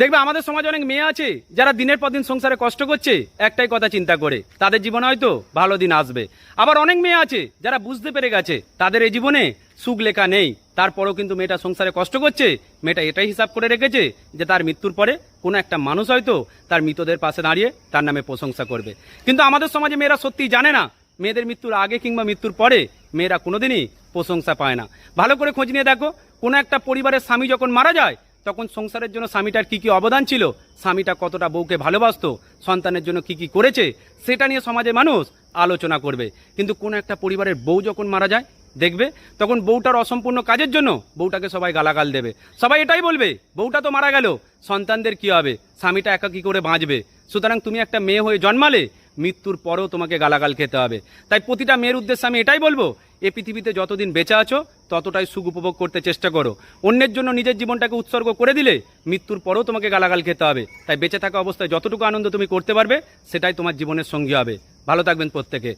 দেখবে আমাদের সমাজে অনেক মেয়ে আছে যারা দিনের পর দিন সংসারে কষ্ট করছে, একটাই কথা চিন্তা করে। তাদের জীবনে হয়তো ভালো দিন আসবে। আবার অনেক মেয়ে আছে যারা বুঝতে পেরে গেছে, তাদের এই জীবনে সুখ লেখা নেই। তারপরেও কিন্তু মেয়েটা সংসারে কষ্ট করছে, মেয়েটা এটাই হিসাব করে রেখেছে যে তার মৃত্যুর পরে কোনো একটা মানুষ হয়তো তার মৃতদের পাশে দাঁড়িয়ে তার নামে প্রশংসা করবে। কিন্তু আমাদের সমাজে মেয়েরা সত্যিই জানে না, মেয়েদের মৃত্যুর আগে কিংবা মৃত্যুর পরে মেয়েরা কোনোদিনই প্রশংসা পায় না। ভালো করে খোঁজ নিয়ে দেখো, কোনো একটা পরিবারের স্বামী যখন মারা যায় তখন সংসারের জন্য স্বামীটার কি কি অবদান ছিল? স্বামীটা কতটা বউকে ভালোবাসত? সন্তানের জন্য কি কি করেছে? সেটা নিয়ে সমাজে মানুষ আলোচনা করবে। কিন্তু কোনো একটা পরিবারের বউ যখন মারা যায় দেখবে, তখন বউটার অসম্পূর্ণ কাজের জন্য বউটাকে সবাই গালাগাল দেবে। সবাই এটাই বলবে, বউটা তো মারা গেল, সন্তানদের কি হবে? স্বামীটা একা কি করে বাঁচবে? সুতরাং তুমি একটা মেয়ে হয়ে জন্মালে, মৃত্যুর পরেও তোমাকে গালাগাল খেতে হবে। তাই প্রতিটা মেয়ের উদ্দেশ্যে আমি এটাই বলব, এ পৃথিবীতে যতদিন বেঁচে আছো, ততটাই সুখ উপভোগ করতে চেষ্টা করো। অন্যের জন্য নিজের জীবনটাকে উৎসর্গ করে দিলে, মৃত্যুর পরেও তোমাকে গালাগাল খেতে হবে। তাই বেঁচে থাকা অবস্থায় যতটুকু আনন্দ তুমি করতে পারবে, সেটাই তোমার জীবনের সঙ্গী হবে। ভালো থাকবেন প্রত্যেকে।